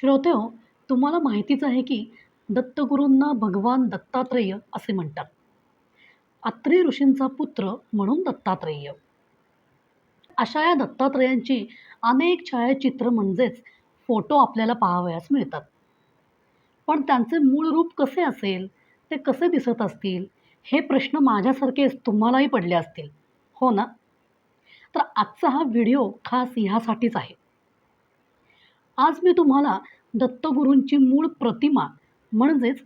श्रोते हो तुम्हाला माहितीच आहे की दत्तगुरूंना भगवान दत्तात्रेय असे म्हणतात. अत्रे ऋषींचा पुत्र म्हणून दत्तात्रेय. अशा या दत्तात्रेयांची अनेक छायाचित्र म्हणजेच फोटो आपल्याला पाहावयास मिळतात. पण त्यांचे मूळ रूप कसे असेल ते कसे दिसत असतील हे प्रश्न माझ्यासारखेच तुम्हालाही पडले असतील. हो ना? तर आजचा हा व्हिडिओ खास ह्यासाठीच आहे. आज मी तुम्हाला दत्तगुरूंची मूळ प्रतिमा म्हणजेच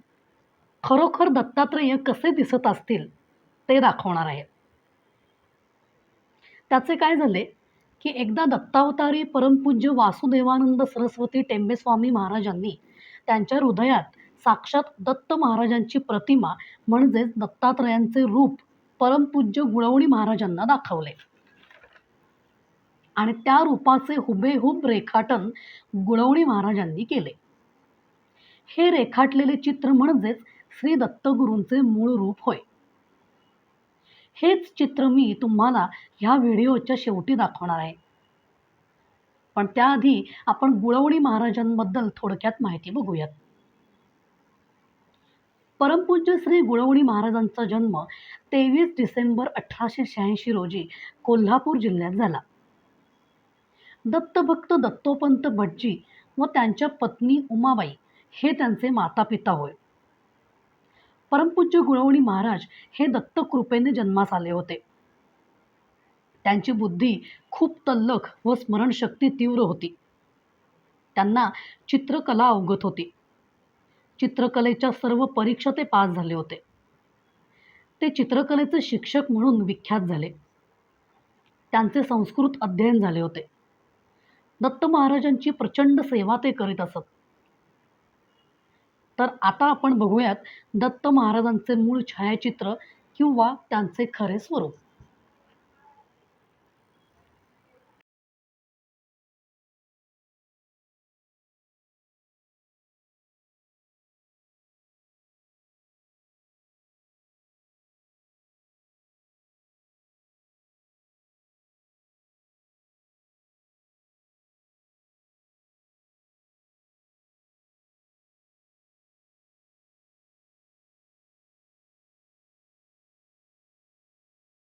खरोखर दत्तात्रेय कसे दिसत असतील ते दाखवणार आहे. त्याचे काय झाले की एकदा दत्तावतारी परमपूज्य वासुदेवानंद सरस्वती टेंबेस्वामी महाराजांनी त्यांच्या हृदयात साक्षात दत्त महाराजांची प्रतिमा म्हणजेच दत्तात्रयांचे रूप परमपूज्य गुळवणी महाराजांना दाखवले. आणि त्या रूपाचे हुबेहूब रेखाटन गुळवणी महाराजांनी केले. हे रेखाटलेले चित्र म्हणजेच श्री दत्तगुरूंचे मूळ रूप होय. हेच चित्र मी तुम्हाला ह्या व्हिडिओच्या शेवटी दाखवणार आहे. पण त्याआधी आपण गुळवणी महाराजांबद्दल थोडक्यात माहिती बघूयात. परमपूज्य श्री गुळवणी महाराजांचा जन्म तेवीस डिसेंबर अठराशे शहाऐंशी रोजी कोल्हापूर जिल्ह्यात झाला. दत्तभक्त दत्तोपंत भटजी व त्यांच्या पत्नी उमाबाई हे त्यांचे माता पिता होय. परमपूज्य गुळवणी महाराज हे दत्तकृपेने जन्मास आले होते. त्यांची बुद्धी खूप तल्लख व स्मरणशक्ती तीव्र होती. त्यांना चित्रकला अवगत होती. चित्रकलेच्या सर्व परीक्षा ते पास झाले होते. ते चित्रकलेचे शिक्षक म्हणून विख्यात झाले. त्यांचे संस्कृत अध्ययन झाले होते. दत्त महाराजांची प्रचंड सेवा ते करीत असत. तर आता आपण बघूयात दत्त महाराजांचे मूळ छायाचित्र किंवा त्यांचे खरे स्वरूप.